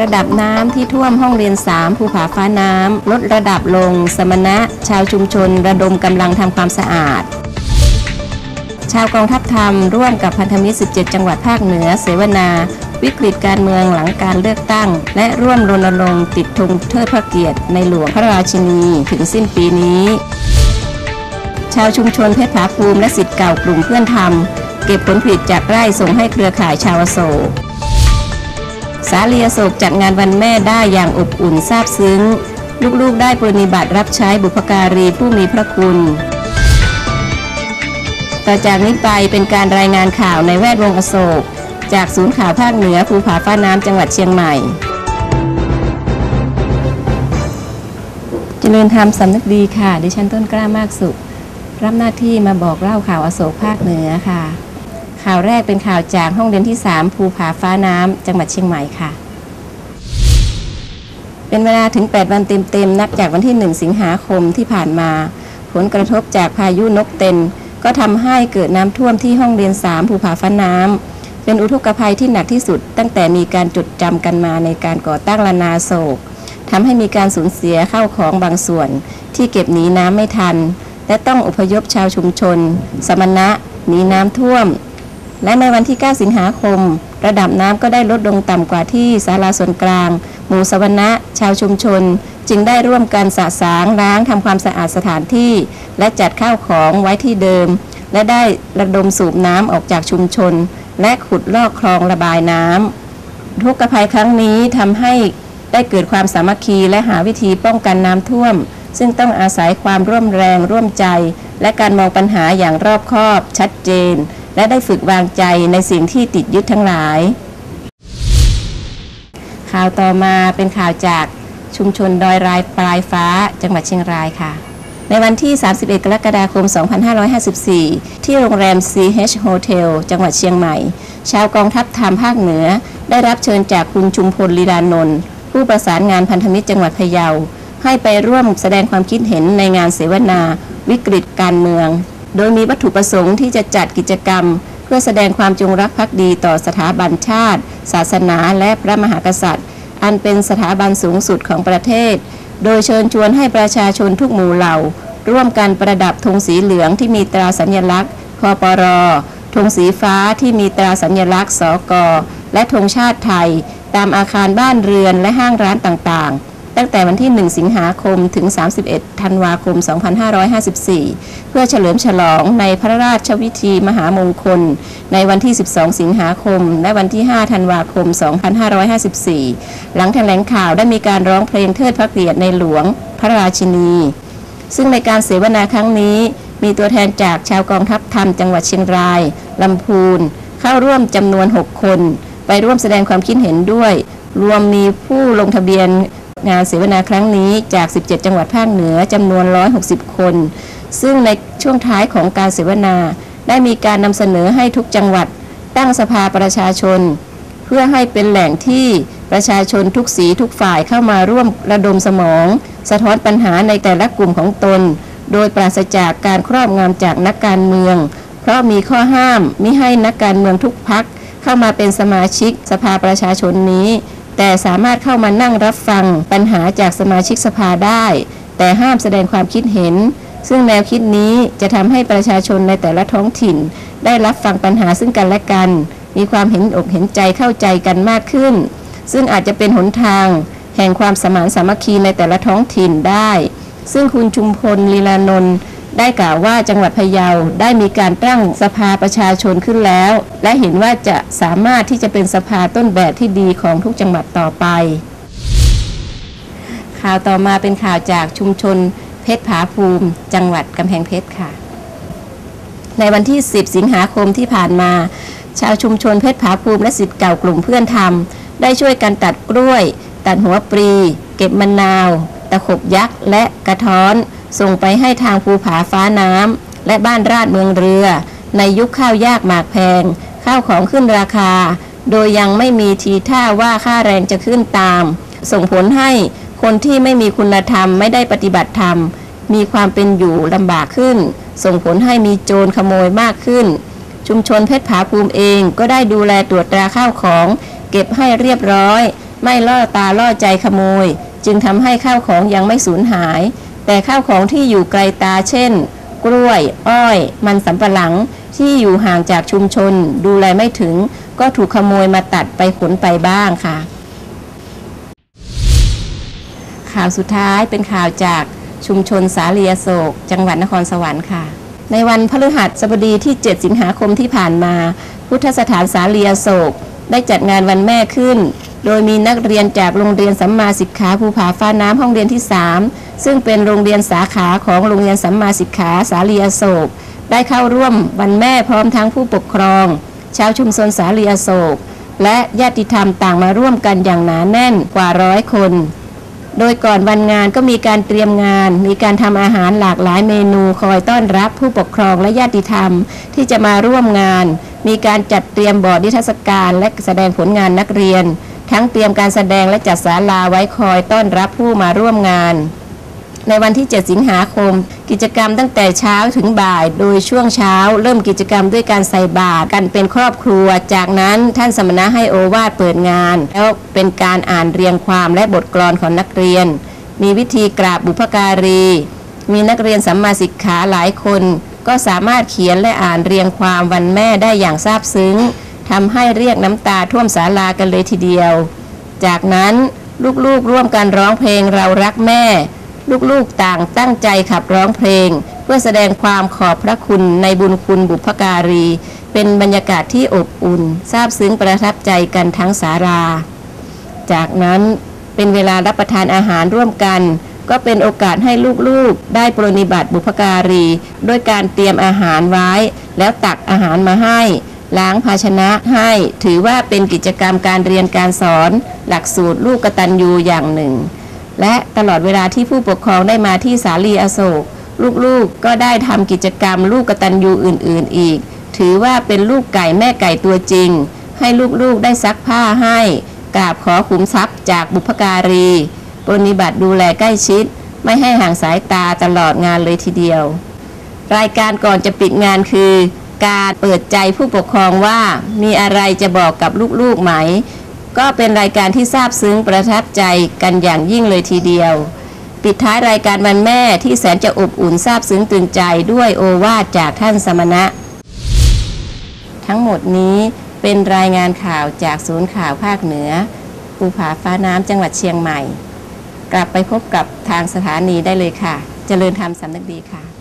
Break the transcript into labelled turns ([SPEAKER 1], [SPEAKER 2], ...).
[SPEAKER 1] ระดับน้ำที่ท่วมห้องเรียน 3 ภูผาฟ้าน้ำลดระดับลง สมณะ ชาวชุมชน ระดมกำลังทำความสะอาด ชาวกองทัพธรรมร่วมกับพันธมิตร 17 จังหวัดภาคเหนือ เสวนา วิกฤตการเมืองหลังการเลือกตั้ง และร่วมรณรงค์ติดธงเทิดพระเกียรติในหลวงพระราชินี ถึงสิ้นปีนี้ ชาวชุมชนเพชรผาภูมิและสิทธิ์เก่ากลุ่มเพื่อนธรรม เก็บผลผลิตจากไร่ส่งให้เครือข่ายชาวโศก สาลีอโศกจัดงานวันแม่ได้อย่างอบอุ่นซาบซึ้ง ลูกๆได้ปฏิบัติรับใช้บุพการีผู้มีพระคุณ ต่อจากนี้ไปเป็นการรายงานข่าวในแวดวงอโศก จากศูนย์ข่าวภาคเหนือภูผาฟ้าน้ำจังหวัดเชียงใหม่เจริญธรรมสำนึกดีค่ะ ดิฉันต้นกล้ามากสุข รับหน้าที่มาบอกเล่าข่าวอโศกภาคเหนือค่ะ ข่าวแรกเป็นข่าวจากห้องเรียนที่ 3 ภูผาฟ้าน้ำจังหวัดเชียงใหม่ค่ะ เป็นเวลาถึง 8 วันเต็มๆ นับจากวันที่ 1 สิงหาคมที่ผ่านมา ผลกระทบจากพายุนกเต็น ก็ทำให้เกิดน้ำท่วมที่ห้องเรียน 3 ภูผาฟ้าน้ำเป็นอุทกภัยที่หนักที่สุด ตั้งแต่มีการจดจำกันมาในการก่อตั้งลานาโศกทำให้มีการสูญเสียเข้าของบางส่วน ที่เก็บหนีน้ำไม่ทัน และต้องอพยพชาวชุมชน สมณะหนีน้ำท่วม และในวันที่ 9 สิงหาคม ระดับน้ำก็ได้ลดลงต่ำกว่าที่ศาลาส่วนกลาง หมู่สวรรณะ ชาวชุมชน จึงได้ร่วมกันสะสางล้างทำความสะอาดสถานที่ และจัดข้าวของไว้ที่เดิม และได้ระดมสูบน้ำออกจากชุมชน และขุดลอกคลองระบายน้ำทุกภัยครั้งนี้ทำให้ได้เกิดความสามัคคีและหาวิธีป้องกันน้ำท่วม ซึ่งต้องอาศัยความร่วมแรงร่วมใจ และการมองปัญหาอย่างรอบคอบชัดเจน และได้ฝึกวางใจในสิ่งที่ติดยึดทั้งหลาย ข่าวต่อมาเป็นข่าวจากชุมชนดอยรายปลายฟ้า จังหวัดเชียงรายค่ะ ในวันที่ 31 กรกฎาคม 2554 ที่โรงแรม CH Hotel จังหวัดเชียงใหม่ ชาวกองทัพธรรมภาคเหนือ ได้รับเชิญจากคุณชุมพลลีลานนท์ผู้ประสานงานพันธมิตรจังหวัดพะเยาให้ไปร่วมแสดงความคิดเห็นในงานเสวนา วิกฤตการเมือง โดยมีวัตถุประสงค์ที่จะจัดกิจกรรม เพื่อแสดงความจงรักภักดีต่อสถาบันชาติ ศาสนาและพระมหากษัตริย์ อันเป็นสถาบันสูงสุดของประเทศ โดยเชิญชวนให้ประชาชนทุกหมู่เหล่า ร่วมกันประดับธงสีเหลืองที่มีตราสัญลักษณ์คอปรธงสีฟ้าที่มีตราสัญลักษณ์สกและธงชาติไทย ตามอาคารบ้านเรือนและห้างร้านต่างๆ ตั้งแต่วันที่ 1 สิงหาคมถึง 31 ธันวาคม 2554 เพื่อเฉลิมฉลองในพระราชวิธีมหามงคล ในวันที่ 12 สิงหาคม และวันที่ 5 ธันวาคม 2554 หลังแถลงข่าวได้มีการร้องเพลงเทิดพระเกียรติในหลวงพระราชินี ซึ่งในการเสวนาครั้งนี้ มีตัวแทนจากชาวกองทัพธรรมจังหวัดเชียงรายลำพูน เข้าร่วมจำนวน 6 คน ไปร่วมแสดงความคิดเห็นด้วย รวมมีผู้ลงทะเบียน งานเสวนาครั้งนี้จาก 17 จังหวัดภาคเหนือจำนวน 160 คน ซึ่งในช่วงท้ายของการเสวนา ได้มีการนำเสนอให้ทุกจังหวัด ตั้งสภาประชาชน เพื่อให้เป็นแหล่งที่ประชาชนทุกสีทุกฝ่ายเข้ามาร่วมระดมสมอง สะท้อนปัญหาในแต่ละกลุ่มของตน โดยปราศจากการครอบงำจากนักการเมือง เพราะมีข้อห้ามมิให้นักการเมืองทุกพักเข้ามาเป็นสมาชิกสภาประชาชนนี้ แต่สามารถเข้ามานั่งรับฟังปัญหาจากสมาชิกสภาได้ แต่ห้ามแสดงความคิดเห็น ซึ่งแนวคิดนี้จะทำให้ประชาชนในแต่ละท้องถิ่น ได้รับฟังปัญหาซึ่งกันและกัน มีความเห็นอกเห็นใจเข้าใจกันมากขึ้น ซึ่งอาจจะเป็นหนทาง แห่งความสมานสามัคคีในแต่ละท้องถิ่นได้ ซึ่งคุณชุมพลลีลานนท์ ได้กล่าวว่าจังหวัดพะเยาได้มีการตั้งสภาประชาชนขึ้นแล้ว และเห็นว่าจะสามารถที่จะเป็นสภาต้นแบบที่ดีของทุกจังหวัดต่อไป ข่าวต่อมาเป็นข่าวจากชุมชนเพชรผาภูมิ จังหวัดกำแพงเพชรค่ะ ในวันที่ 10 สิงหาคมที่ผ่านมา ชาวชุมชนเพชรผาภูมิและสิทธิ์เก่ากลุ่มเพื่อนธรรมได้ช่วยกันตัดกล้วย ตัดหัวปรีเก็บมะนาว ตะขบยักษ์และกระท้อน ส่งไปให้ทางภูผาฟ้าน้ำและบ้านราชเมืองเรือ ในยุคข้าวยากหมากแพง ข้าวของขึ้นราคา โดยยังไม่มีทีท่าว่าค่าแรงจะขึ้นตาม ส่งผลให้คนที่ไม่มีคุณธรรมไม่ได้ปฏิบัติธรรม มีความเป็นอยู่ลำบากขึ้น ส่งผลให้มีโจรขโมยมากขึ้น ชุมชนเพชรผาภูมิเองก็ได้ดูแลตรวจตราข้าวของ เก็บให้เรียบร้อย ไม่ล่อตาล่อใจขโมย จึงทำให้ข้าวของยังไม่สูญหาย แต่ข้าวของที่อยู่ไกลตาเช่น กล้วย อ้อย มันสำปะหลังที่อยู่ห่างจากชุมชน ดูแลไม่ถึง ก็ถูกขโมยมาตัดไปขนไปบ้างค่ะ ข่าวสุดท้ายเป็นข่าวจากชุมชนสาเลียโศก จังหวัดนครสวรรค์ค่ะ ในวันพฤหัสบดีที่ 7 สิงหาคมที่ผ่านมา พุทธสถานสาเลียโศก ได้จัดงานวันแม่ขึ้น โดยมีนักเรียนจากโรงเรียนสัมมาสิกขาภูผาฟ้าน้ำห้องเรียนที่ 3 ซึ่งเป็นโรงเรียนสาขาของโรงเรียนสัมมาสิกขาสาลียโศก ได้เข้าร่วมวันแม่พร้อมทั้งผู้ปกครอง ชาวชุมชนสาลียโศก และญาติธรรมต่างมาร่วมกันอย่างหนาแน่นกว่าร้อยคน โดยก่อนวันงานก็มีการเตรียมงาน มีการทำอาหารหลากหลายเมนูคอยต้อนรับผู้ปกครองและญาติธรรมที่จะมาร่วมงาน มีการจัดเตรียมบอร์ดนิทรรศการและแสดงผลงานนักเรียน ทั้งเตรียมการแสดงและจัดศาลาไว้คอยต้อนรับผู้มาร่วมงาน ในวันที่ 7 สิงหาคม กิจกรรมตั้งแต่เช้าถึงบ่าย โดยช่วงเช้า เริ่มกิจกรรมด้วยการใส่บาตรกันเป็นครอบครัว จากนั้นท่านสมณะให้โอวาทเปิดงาน แล้วเป็นการอ่านเรียงความและบทกลอนของนักเรียน มีวิธีกราบบุพการี มีนักเรียนสัมมาสิกขาหลายคน ก็สามารถเขียนและอ่านเรียงความวันแม่ได้อย่างซาบซึ้ง ทำให้เรียกน้ำตาท่วมศาลากันเลยทีเดียว จากนั้นลูกๆร่วมกันร้องเพลงเรารักแม่ ลูกๆต่างตั้งใจขับร้องเพลง เพื่อแสดงความขอบพระคุณในบุญคุณบุพการี เป็นบรรยากาศที่อบอุ่นซาบซึ้งประทับใจกันทั้งสาราจากนั้นเป็นเวลารับประทานอาหารร่วมกันก็เป็นโอกาสให้ลูกๆ ได้ปรนิบัติบุพการี ด้วยการเตรียมอาหารไว้ แล้วตักอาหารมาให้ ล้างภาชนะให้ถือว่าเป็นกิจกรรมการเรียนการสอน หลักสูตรลูกกตัญญูอย่างหนึ่ง และตลอดเวลาที่ผู้ปกครองได้มาที่สาลีอโศก ลูกๆก็ได้ทำกิจกรรมลูกกตัญญูอื่น ๆ อีก ถือว่าเป็นลูกไก่แม่ไก่ตัวจริง ให้ลูกๆได้ซักผ้าให้กราบขอขุมทรัพย์จากบุพการีปรนิบัติดูแลใกล้ชิด ไม่ให้ห่างสายตาตลอดงานเลยทีเดียว รายการก่อนจะปิดงานคือ การเปิดใจผู้ปกครองว่ามีอะไรจะบอกกับลูกๆไหม ก็เป็นรายการที่ซาบซึ้งประทับใจกันอย่างยิ่งเลยทีเดียว ปิดท้ายรายการวันแม่ที่แสนจะอบอุ่นซาบซึ้งตื่นใจด้วยโอวาทจากท่านสมณะ ทั้งหมดนี้เป็นรายงานข่าวจากศูนย์ข่าวภาคเหนือภูผาฟ้าน้ำจังหวัดเชียงใหม่ กลับไปพบกับทางสถานีได้เลยค่ะ เจริญธรรมสำนึกดีค่ะ